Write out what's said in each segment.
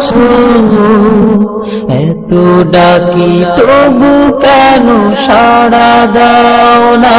আছো এত ডাকি তবু কেন সাড়া দাও না?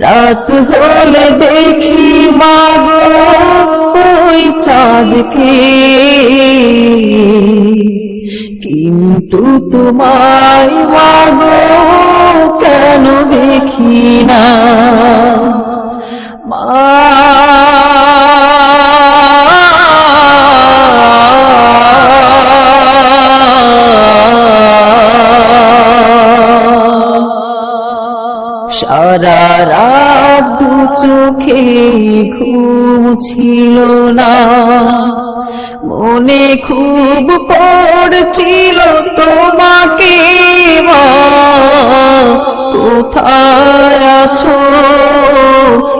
রাত হলে দেখি মাগো ওই চাঁদকে। কিন্তু তোমায় মাগো কেন দেখি না? সারা রাত দু চোখে ঘুম ছিল না। মনে খুব পড়ছিল তোমাকে কোথায় আছো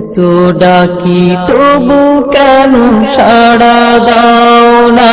এত ডাকি তবু কেন সাড়া দাও না?